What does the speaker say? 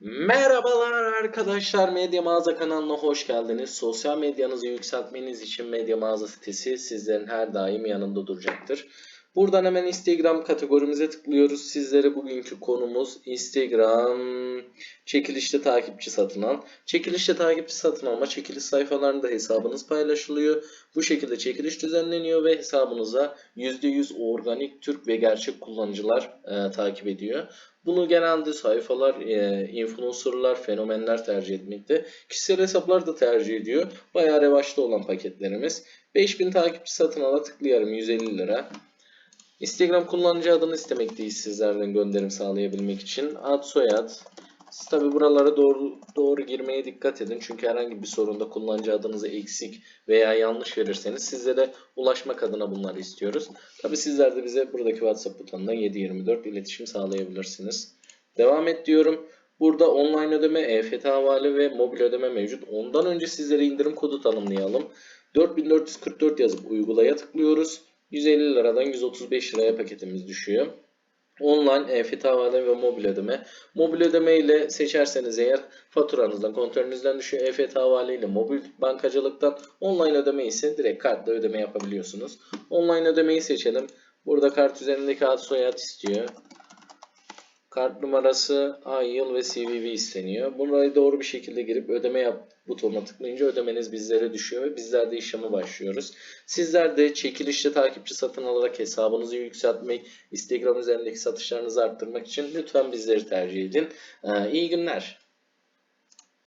Merhabalar arkadaşlar Medya Mağaza kanalına hoş geldiniz. Sosyal medyanızı yükseltmeniz için Medya Mağaza sitesi sizlerin her daim yanında duracaktır. Buradan hemen Instagram kategorimize tıklıyoruz. Sizlere bugünkü konumuz Instagram çekilişte takipçi satın al. Çekilişte takipçi satın alma çekiliş sayfalarında hesabınız paylaşılıyor. Bu şekilde çekiliş düzenleniyor ve hesabınıza %100 organik Türk ve gerçek kullanıcılar e, takip ediyor. Bunu genelde sayfalar, e, influencerlar, fenomenler tercih etmekte. Kişisel hesaplar da tercih ediyor. Bayağı revaçta olan paketlerimiz. 5000 takipçi satın ala tıklayalım 150 lira. Instagram kullanıcı adını istemekteyiz sizlerden gönderim sağlayabilmek için. Ad soyad. Siz tabi buralara doğru doğru girmeye dikkat edin. Çünkü herhangi bir sorunda kullanıcı adınızı eksik veya yanlış verirseniz sizlere ulaşmak adına bunları istiyoruz. Tabi sizler de bize buradaki WhatsApp butonundan 724 iletişim sağlayabilirsiniz. Devam et diyorum. Burada online ödeme, EFT havale ve mobil ödeme mevcut. Ondan önce sizlere indirim kodu tanımlayalım. 4444 yazıp uygulaya tıklıyoruz. 150 liradan 135 liraya paketimiz düşüyor. Online EFT havale ve mobil ödeme. Mobil ödeme ile seçerseniz eğer faturanızdan, kontrolünüzden düşüyor. EFT havale ile mobil bankacılıktan. Online ödeme ise direkt kartla ödeme yapabiliyorsunuz. Online ödemeyi seçelim. Burada kart üzerindeki ad soyad istiyor. Kart numarası, ay, yıl ve CVV isteniyor. Burayı doğru bir şekilde girip ödeme yap butonuna tıklayınca ödemeniz bizlere düşüyor ve bizler de işleme başlıyoruz. Sizler de çekilişte takipçi satın alarak hesabınızı yükseltmek, Instagram üzerindeki satışlarınızı arttırmak için lütfen bizleri tercih edin. Ee, iyi günler.